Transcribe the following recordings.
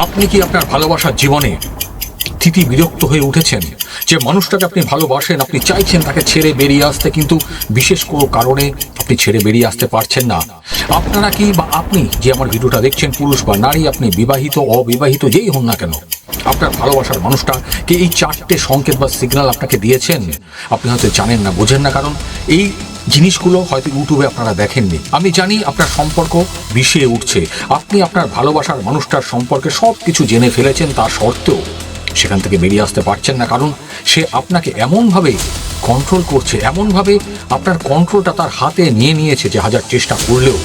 আপনি কি আপনার ভালোবাসার জীবনে তিতি বিরক্ত হয়ে উঠেছেন? যে মানুষটাকে আপনি ভালোবাসেন, আপনি চাইছেন তাকে ছেড়ে বেরিয়ে আসতে, কিন্তু বিশেষ কোনো কারণে আপনি ছেড়ে বেরিয়ে আসতে পারছেন না। আপনারা কি বা আপনি যে আমার ভিডিওটা দেখছেন, পুরুষ বা নারী, আপনি বিবাহিত, অবিবাহিত, যেই হন না কেন, আপনার ভালোবাসার মানুষটা কি এই চারটে সংকেত বা সিগন্যাল আপনাকে দিয়েছেন? আপনি হয়তো জানেন না, বোঝেন না, কারণ এই জিনিসগুলো হয়তো ইউটিউবে আপনারা দেখেননি। আমি জানি আপনার সম্পর্ক বিষিয়ে উঠছে। আপনি আপনার ভালোবাসার মানুষটার সম্পর্কে সব কিছু জেনে ফেলেছেন তার সত্ত্বেও সেখান থেকে বেরিয়ে আসতে পারছেন না, কারণ সে আপনাকে এমনভাবে কন্ট্রোল করছে, এমনভাবে আপনার কন্ট্রোলটা তার হাতে নিয়ে নিয়েছে যে হাজার চেষ্টা করলেও।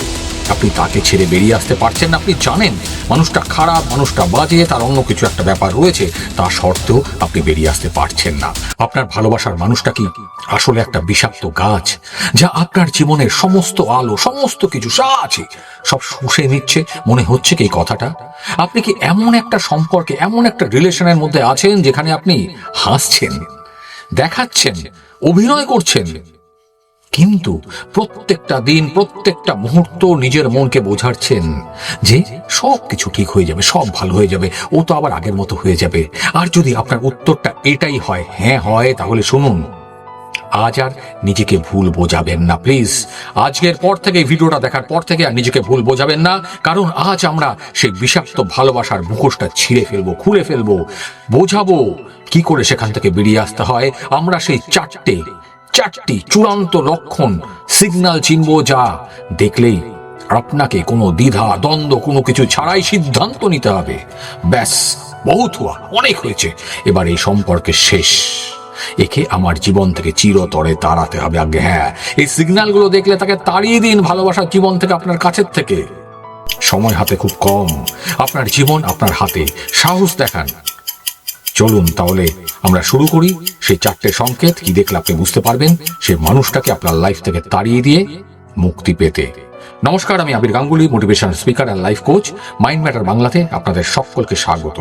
আপনি তাকে ছেড়ে বেরিয়ে আসতে পারছেন আপনি জানেন, মানুষটা খারাপ, মানুষটা বাজে, তার অন্য কিছু একটা ব্যাপার রয়েছে, তা সত্ত্বেও আপনি বেরিয়ে আসতে পারছেন না। আপনার ভালোবাসার মানুষটা কি আসলে একটা বিষাক্ত গাছ, যা আপনার জীবনের সমস্ত আলো, সমস্ত কিছু আছে, সব শুষে নিচ্ছে? মনে হচ্ছে কি এই কথাটা? আপনি কি এমন একটা সম্পর্কে, এমন একটা রিলেশনের মধ্যে আছেন যেখানে আপনি হাসছেন, দেখাচ্ছেন, অভিনয় করছেন? কিন্তু প্রত্যেকটা দিন, প্রত্যেকটা মুহূর্ত নিজের মনকে বোঝাচ্ছেন যে সব কিছু ঠিক হয়ে যাবে, সব ভালো হয়ে যাবে, ও তো আবার আগের মতো হয়ে যাবে। আর যদি আপনার উত্তরটা এটাই হয় হ্যাঁ হয়, তাহলে শুনুন। আজ আর নিজেকে ভুল বোঝাবেন না, প্লিজ। আজকের পর থেকে ভিডিওটা দেখার পর থেকে আর নিজেকে ভুল বোঝাবেন না, কারণ আজ আমরা সেই বিষাক্ত ভালোবাসার মুখোশটা ছিঁড়ে ফেলব, খুলে ফেলব, বোঝাবো, কি করে সেখান থেকে বেরিয়ে আসতে হয়? আমরা সেই চারটে চারটি চূড়ান্ত লক্ষণ সিগন্যাল চিনব যা দেখলেই আপনাকে কোনো দ্বিধা, দ্বন্দ্ব, কোনো কিছু ছাড়াই সিদ্ধান্ত নিতে হবে। ব্যাস, বহুত হওয়া অনেক হয়েছে। এবার এই সম্পর্কে শেষ। একে আমার জীবন থেকে চিরতরে তাড়াতে হবে আগে। হ্যাঁ এই সিগন্যালগুলো দেখলে তাকে তাড়িয়ে দিন ভালোবাসার জীবন থেকে আপনার কাছের থেকে। সময় হাতে খুব কম। আপনার জীবন আপনার হাতে। সাহস দেখান। চলুন তাহলে আমরা শুরু করি। সেই চারটে সংকেত, কি দেখলে আপনি বুঝতে পারবেন? সে মানুষটাকে আপনার লাইফ থেকে তাড়িয়ে দিয়ে মুক্তি পেতে। নমস্কার, আমি আবির গাঙ্গুলি মোটিভেশন স্পিকার আর লাইফ কোচ মাইন্ড ম্যাটার বাংলাতে আপনাদের সকলকে স্বাগত।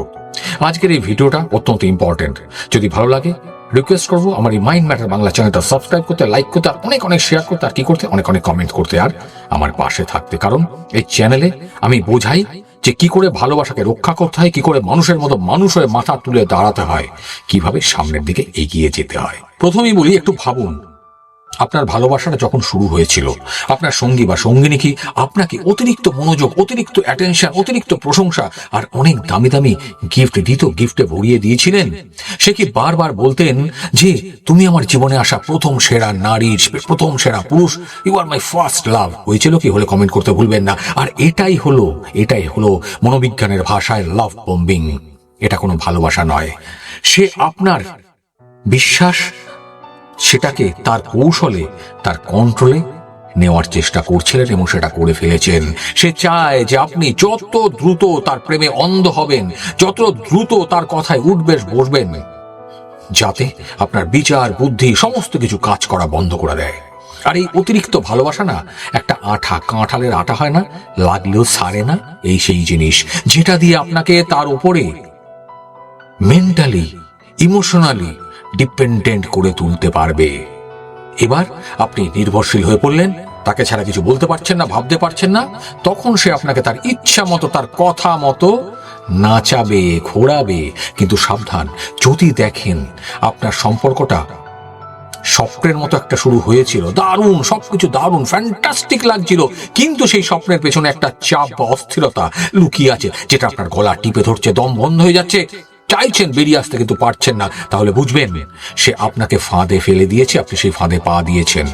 আজকের এই ভিডিওটা অত্যন্ত ইম্পর্টেন্ট যদি ভালো লাগে রিকোয়েস্ট করব আমার এই মাইন্ড ম্যাটার বাংলা চ্যানেলটা সাবস্ক্রাইব করতে লাইক করতে, আর অনেক অনেক শেয়ার করতে, আর কি করতে, অনেক অনেক কমেন্ট করতে, আর আমার পাশে থাকতে। কারণ এই চ্যানেলে আমি বোঝাই যে কি করে ভালোবাসাকে রক্ষা করতে হয়, কি করে মানুষের মতো মানুষ হয়ে মাথা তুলে দাঁড়াতে হয়, কীভাবে সামনের দিকে এগিয়ে যেতে হয়। প্রথমেই বলি, একটু ভাবুন। আপনার ভালোবাসাটা যখন শুরু হয়েছিল, আপনার সঙ্গী বা সঙ্গিনী কি আপনাকে অতিরিক্ত মনোযোগ, অতিরিক্ত অ্যাটেনশন অতিরিক্ত প্রশংসা আর অনেক দামি দামি গিফট দিত গিফটে ভরিয়ে দিয়েছিলেন? সে কি বারবার বলতেন যে, তুমি আমার জীবনে আসা প্রথম সেরা নারী, প্রথম সেরা পুরুষ you R my first love হয়েছিল কি? হলে কমেন্ট করতে ভুলবেন না। আর এটাই হলো এটাই হলো মনোবিজ্ঞানের ভাষায় লাভ বম্বিং এটা কোনো ভালোবাসা নয়। সে আপনার বিশ্বাস সেটাকে তার কৌশলে, তার কন্ট্রোলে নেওয়ার চেষ্টা করছিলেন এবং সেটা করে ফেলেছেন। সে চায় যে আপনি যত দ্রুত তার প্রেমে অন্ধ হবেন, যত দ্রুত তার কথায় উঠবেশ বসবেন, যাতে আপনার বিচার, বুদ্ধি, সমস্ত কিছু কাজ করা বন্ধ করে দেয়। আর এই অতিরিক্ত ভালোবাসা না, একটা আঠা কাঁঠালের আটা হয় না, লাগলেও সারে না, এই সেই জিনিস, যেটা দিয়ে আপনাকে তার উপরে মেন্টালি ইমোশনালি ডিপেন্ডেন্ট করে তুলতে পারবে। এবার আপনি নির্ভরশীল হয়ে পড়লেন, তাকে ছাড়া কিছু বলতে পারছেন না, ভাবতে পারছেন না, তখন সে আপনাকে তার ইচ্ছা মতো, তার কথা মতো নাচাবে, ঘোরাবে। কিন্তু সাবধান, যদি দেখেন আপনার সম্পর্কটা স্বপ্নের মতো একটা শুরু হয়েছিল, দারুণ, সবকিছু দারুণ ফ্যান্টাস্টিক লাগছিল, কিন্তু সেই স্বপ্নের পেছনে একটা চাপ বা অস্থিরতা লুকিয়ে আছে, যেটা আপনার গলা টিপে ধরছে, দম বন্ধ হয়ে যাচ্ছে চাইছেন বেরিয়ে আসতে কিন্তু পারছেন না। তাহলে বুঝবেন, সে আপনাকে ফাঁদে ফেলে দিয়েছে, আপনি সেই ফাঁদে পা দিয়েছেন।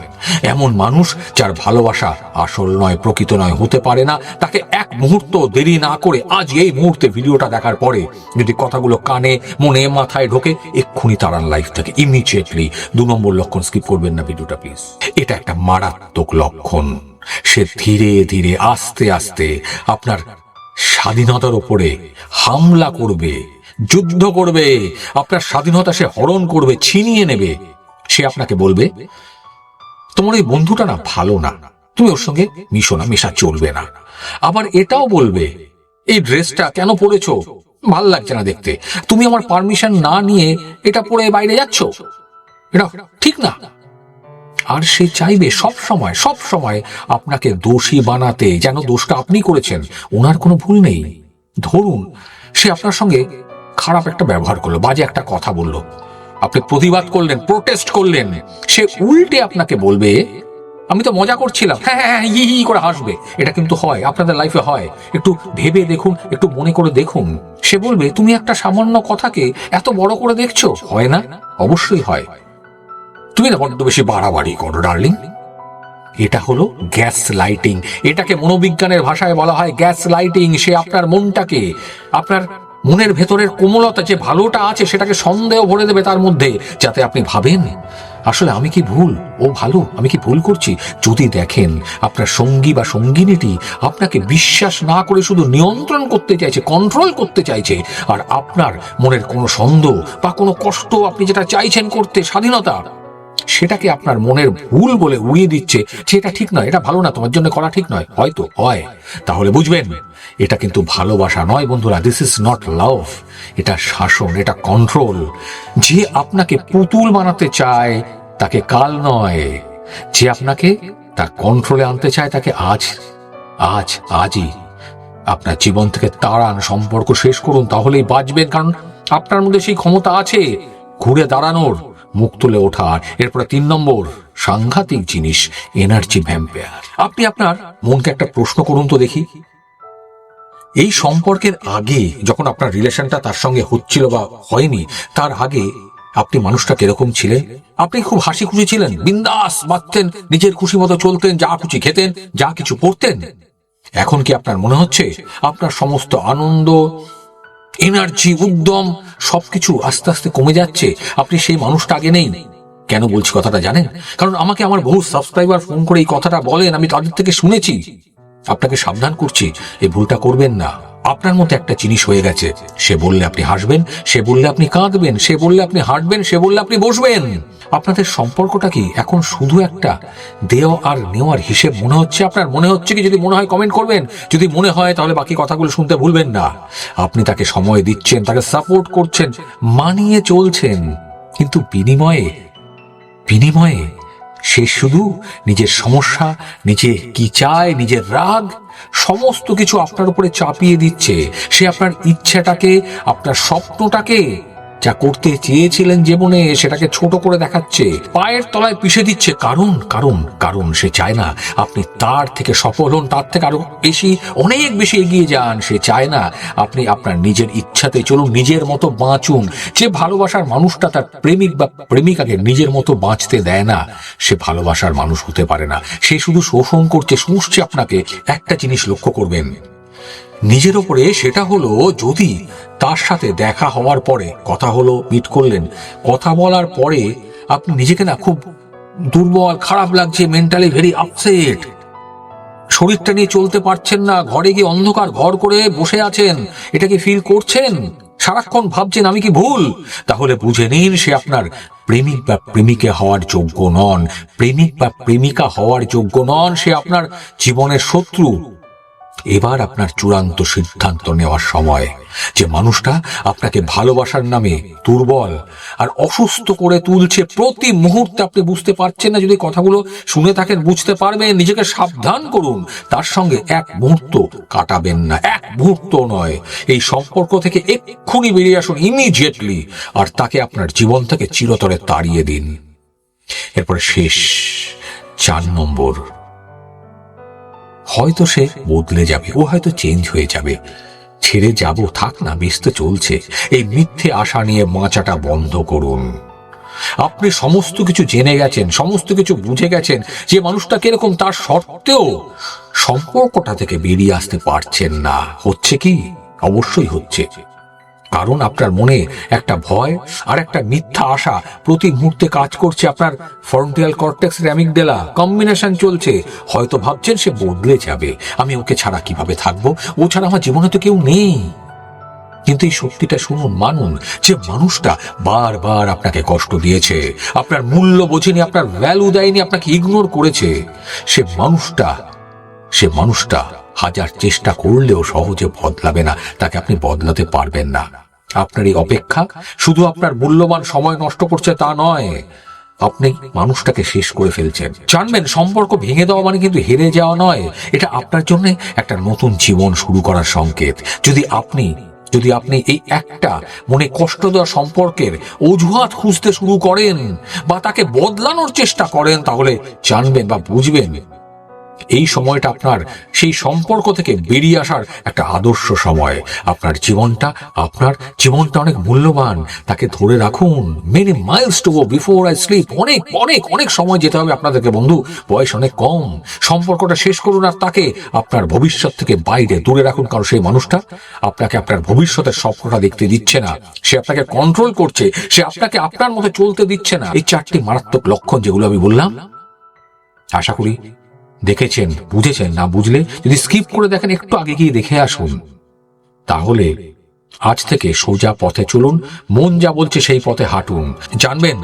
এমন মানুষ যার ভালোবাসা আসল নয়, প্রকৃত নয়, হতে পারে না, তাকে এক মুহূর্ত দেরি না করে আজ এই মুহূর্তে ভিডিওটা দেখার পরে যদি কথাগুলো কানে, মনে, মাথায় ঢোকে, এক্ষুনি তারান লাইফ থেকে ইমিডিয়েটলি দু নম্বর লক্ষণ স্কিপ করবেন না ভিডিওটা প্লিজ এটা একটা মারাত্মক লক্ষণ। সে ধীরে ধীরে, আস্তে আস্তে আপনার স্বাধীনতার ওপরে হামলা করবে। যুদ্ধ করবে। আপনার স্বাধীনতা সে হরণ করবে, ছিনিয়ে নেবে। সে আপনাকে বলবে, তোমার এই বন্ধুটা না ভালো না। তুমি ওর সঙ্গে মিশো না, মেশা চলবে না। আবার এটাও বলবে, এই ড্রেসটা কেন পরেছো? ভালো লাগছে না দেখতে। তুমি আমার পারমিশন না নিয়ে এটা পরে বাইরে যাচ্ছ? এটা ঠিক না। আর সে চাইবে সব সময় সব সময় আপনাকে দোষী বানাতে, যেন দোষটা আপনি করেছেন। ওনার কোনো ভুল নেই। ধরুন, সে আপনার সঙ্গে খারাপ একটা ব্যবহার করল বাজে একটা কথা বলল। আপনি প্রতিবাদ করলেন প্রোটেস্ট করলেন সে উল্টে আপনাকে বলবে আমি তো মজা করছিলাম। হ্যাঁ হ্যাঁ হ্যাঁ, হি হি করে হাসবে। এটা কিন্তু হয় আপনাদের লাইফে হয়। একটু ভেবে দেখুন একটু মনে করে দেখুন। সে বলবে তুমি একটা সামান্য কথাকে এত বড় করে দেখছ? হয় না? অবশ্যই হয়। তুমি না বড্ড বেশি বাড়াবাড়ি করো ডার্লিং এটা হলো গ্যাস লাইটিং এটাকে মনোবিজ্ঞানের ভাষায় বলা হয় গ্যাস লাইটিং সে আপনার মনটাকে আপনার মনের ভেতরের কোমলতা যে ভালোটা আছে সেটাকে সন্দেহ ভরে দেবে তার মধ্যে, যাতে আপনি ভাবেন, আসলে আমি কি ভুল? ও ভালো, আমি কি ভুল করছি? যদি দেখেন আপনার সঙ্গী বা সঙ্গিনীটি আপনাকে বিশ্বাস না করে শুধু নিয়ন্ত্রণ করতে চাইছে কন্ট্রোল করতে চাইছে, আর আপনার মনের কোনো সন্দেহ বা কোনো কষ্ট আপনি যেটা চাইছেন করতে, স্বাধীনতা সেটাকে আপনার মনের ভুল বলে উড়িয়ে দিচ্ছে? এটা ঠিক নয়, এটা ভালো না, তোমার জন্য করা ঠিক নয়। হয়তো, হয়। তাহলে বুঝবেন, এটা কিন্তু ভালোবাসা নয় বন্ধুরা দিস ইজ নট লাভ এটা শাসন, এটা কন্ট্রোল যে আপনাকে পুতুল বানাতে চায়, তাকে কাল নয়। যে আপনাকে তার কন্ট্রোলে আনতে চায়, তাকে আজ আজ, আজই। আপনার জীবন থেকে তাড়ান, সম্পর্ক শেষ করুন, তাহলেই বাঁচবেন, কারণ আপনার মধ্যে সেই ক্ষমতা আছে, ঘুরে দাঁড়ানোর। মুখ তুলে ওঠার এরপরে তিন নম্বর সাংঘাতিক জিনিস এনার্জি ভ্যাম্পায়ার আপনি আপনার মনকে একটা প্রশ্ন করুন তো দেখি। এই সম্পর্কের আগে যখন আপনার রিলেশনটা তার সঙ্গে হচ্ছিল বা হয়নি, তার আগে আপনি মানুষটা কীরকম ছিলেন? আপনি খুব হাসি খুশি ছিলেন, বিন্দাস বাঁচতেন, নিজের খুশি মতো চলতেন, যা খুশি খেতেন, যা কিছু পড়তেন এখন কি আপনার মনে হচ্ছে আপনার সমস্ত আনন্দ এনার্জি, উদ্যম, সবকিছু আস্তে আস্তে কমে যাচ্ছে। আপনি সেই মানুষটা আগে নেই। কেন বলছি কথাটা জানেন? কারণ আমাকে আমার বহু সাবস্ক্রাইবার ফোন করে এই কথাটা বলেন, আমি তাদের থেকে শুনেছি। আপনাকে সাবধান করছি, এই ভুলটা করবেন না। আপনার মধ্যে একটা জিনিস হয়ে গেছে। সে বললে আপনি হাসবেন, সে বললে আপনি কাঁদবেন, সে বললে আপনি হাঁটবেন, সে বললে আপনি বসবেন। আপনাদের সম্পর্কটা কি এখন শুধু একটা দেওয়া আর নেওয়ার হিসেব মনে হচ্ছে আপনার? মনে হচ্ছে কি যদি মনে হয় কমেন্ট করবেন? যদি মনে হয় তাহলে বাকি কথাগুলো শুনতে ভুলবেন না। আপনি তাকে সময় দিচ্ছেন, তাকে সাপোর্ট করছেন, মানিয়ে চলছেন। কিন্তু বিনিময়ে বিনিময়ে সে শুধু নিজের সমস্যা, নিজে কি চায়, নিজের রাগ, সমস্ত কিছু আপনার উপরে চাপিয়ে দিচ্ছে। সে আপনার ইচ্ছাটাকে, আপনার স্বপ্নটাকে যা করতে চেয়েছিলেন জীবনে সেটাকে ছোট করে দেখাচ্ছে। পায়ের তলায় পিষে দিচ্ছে। কারণ কারণ কারণ সে চায় না। আপনি তার থেকে সফল হন, তার থেকে আরও বেশি, অনেক বেশি এগিয়ে যান। সে চায় না আপনি আপনার নিজের ইচ্ছাতে চলুন, নিজের মতো বাঁচুন। যে ভালোবাসার মানুষটা তার প্রেমিক বা প্রেমিকাকে নিজের মতো বাঁচতে দেয় না, সে ভালোবাসার মানুষ হতে পারে না। সে শুধু শোষণ করছে, শুষছে আপনাকে। একটা জিনিস লক্ষ্য করবেন। নিজের ওপরে সেটা হলো যদি তার সাথে দেখা হওয়ার পরে কথা হলো মিট করলেন, কথা বলার পরে আপনি নিজেকে না খুব দুর্বল, খারাপ লাগছে মেন্টালি ভেরি আপসেট শরীরটা নিয়ে চলতে পারছেন না, ঘরে গিয়ে অন্ধকার ঘর করে বসে আছেন এটাকে ফিল করছেন? সারাক্ষণ ভাবছেন আমি কি ভুল? তাহলে বুঝে নিন সে আপনার প্রেমিক বা প্রেমিকে হওয়ার যোগ্য নন। প্রেমিক বা প্রেমিকা হওয়ার যোগ্য নন, সে আপনার জীবনের শত্রু। এবার আপনার চূড়ান্ত সিদ্ধান্ত নেওয়ার সময়। যে মানুষটা আপনাকে ভালোবাসার নামে দুর্বল আর অসুস্থ করে তুলছে প্রতি মুহূর্তে, আপনি বুঝতে পারছেন না যদি কথাগুলো শুনে থাকেন, বুঝতে পারবেন, নিজেকে সাবধান করুন। তার সঙ্গে এক মুহূর্ত কাটাবেন না, এক মুহূর্ত নয়। এই সম্পর্ক থেকে এক্ষুনি বেরিয়ে আসুন ইমিডিয়েটলি আর তাকে আপনার জীবন থেকে চিরতরে তাড়িয়ে দিন। এরপরে শেষ চার নম্বর। হয়তো সে বদলে যাবে, ও হয়তো চেঞ্জ হয়ে যাবে। ছেড়ে যাব, থাক না বেশ তো চলছে। এই মিথ্যে আশা নিয়ে মাচাটা বন্ধ করুন। আপনি সমস্ত কিছু জেনে গেছেন, সমস্ত কিছু বুঝে গেছেন যে মানুষটা কীরকম তার সত্ত্বেও সম্পর্কটা থেকে বেরিয়ে আসতে পারছেন না। হচ্ছে কি? অবশ্যই হচ্ছে। কারণ আপনার মনে একটা ভয় আর একটা মিথ্যা আশা প্রতি মুহূর্তে কাজ করছে আপনার ফ্রন্টিয়াল কর্টেক্স র্যামিকডেলা কম্বিনেশন চলছে। হয়তো ভাবছেন সে বদলে যাবে। আমি ওকে ছাড়া কীভাবে থাকব? ও ছাড়া আমার জীবনে তো কেউ নেই। কিন্তু এই সত্যিটা শুনুন, মানুন, যে মানুষটা বারবার আপনাকে কষ্ট দিয়েছে। আপনার মূল্য বোঝেনি, আপনার ভ্যালু দেয়নি, আপনাকে ইগনোর করেছে। সে মানুষটা সে মানুষটা হাজার চেষ্টা করলেও সহজে বদলাবে না। তাকে আপনি বদলাতে পারবেন না। আপনার এই অপেক্ষা শুধু আপনার মূল্যবান সময় নষ্ট করছে তা নয়, আপনি মানুষটাকে শেষ করে ফেলছেন। জানবেন, সম্পর্ক ভেঙে দেওয়া মানে কিন্তু হেরে যাওয়া নয়, এটা আপনার জন্য একটা নতুন জীবন শুরু করার সংকেত। যদি আপনি যদি আপনি এই একটা মনে কষ্ট দেওয়া সম্পর্কের অজুহাত খুঁজতে শুরু করেন বা তাকে বদলানোর চেষ্টা করেন, তাহলে জানবেন বা বুঝবেন এই সময়টা আপনার সেই সম্পর্ক থেকে বেরিয়ে আসার একটা আদর্শ সময়। আপনার জীবনটা আপনার জীবনটা অনেক মূল্যবান। তাকে ধরে রাখুন। Many miles to go before I sleep অনেক অনেক অনেক সময় যেতে হবে আপনাদেরকে বন্ধু। বয়স অনেক কম। সম্পর্কটা শেষ করুন আর তাকে আপনার ভবিষ্যৎ থেকে বাইরে, দূরে রাখুন। কারণ সেই মানুষটা আপনাকে আপনার ভবিষ্যতের স্বপ্নটা দেখতে দিচ্ছে না। সে আপনাকে কন্ট্রোল করছে। সে আপনাকে আপনার মতো চলতে দিচ্ছে না। এই চারটি মারাত্মক লক্ষণ যেগুলো আমি বললাম, আশা করি দেখেছেন, বুঝেছেন, না বুঝলে যদি স্কিপ করে দেখেন, একটু আগে গিয়ে দেখে আসুন। তাহলে আজ থেকে সোজা পথে চলুন, মন যা বলছে সেই পথে হাঁটুন। জানবেন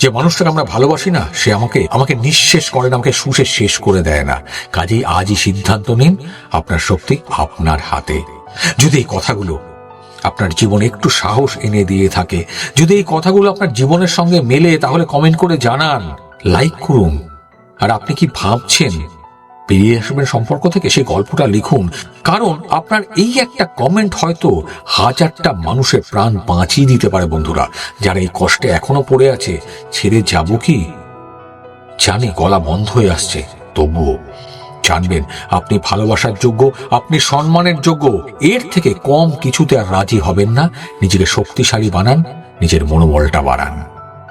যে মানুষটাকে আমরা ভালোবাসি না, সে আমাকে আমাকে নিঃশেষ করে না, আমাকে শুষে শেষ করে দেয় না। কাজেই আজই সিদ্ধান্ত নিন, আপনার শক্তি আপনার হাতে। যদি এই কথাগুলো আপনার জীবনে একটু সাহস এনে দিয়ে থাকে, যদি এই কথাগুলো আপনার জীবনের সঙ্গে মেলে, তাহলে কমেন্ট করে জানান লাইক করুন। আর আপনি কি ভাবছেন বেরিয়ে আসবেন সম্পর্ক থেকে সেই গল্পটা লিখুন। কারণ আপনার এই একটা কমেন্ট হয়তো হাজারটা মানুষের প্রাণ বাঁচিয়ে দিতে পারে বন্ধুরা। যারা এই কষ্টে এখনও পড়ে আছে, ছেড়ে যাব কি? জানি গলা বন্ধ হয়ে আসছে, তবুও। জানবেন, আপনি ভালোবাসার যোগ্য, আপনি সম্মানের যোগ্য, এর থেকে কম কিছুতে আর রাজি হবেন না। নিজেকে শক্তিশালী বানান, নিজের মনোবলটা বাড়ান।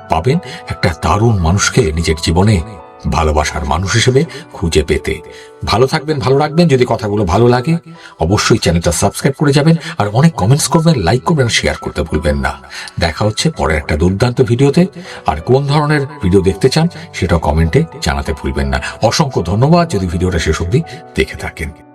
পাবেন একটা দারুণ মানুষকে নিজের জীবনে ভালোবাসার মানুষ হিসেবে খুঁজে পেতে। ভালো থাকবেন, ভালো রাখবেন, যদি কথাগুলো ভালো লাগে, অবশ্যই চ্যানেলটা সাবস্ক্রাইব করে যাবেন আর অনেক কমেন্টস করবেন লাইক করবেন শেয়ার করতে ভুলবেন না। দেখা হচ্ছে পরের একটা দুর্দান্ত ভিডিওতে। আর কোন ধরনের ভিডিও দেখতে চান সেটা কমেন্টে জানাতে ভুলবেন না। অসংখ্য ধন্যবাদ, যদি ভিডিওটা শেষ অবধি দেখে থাকেন।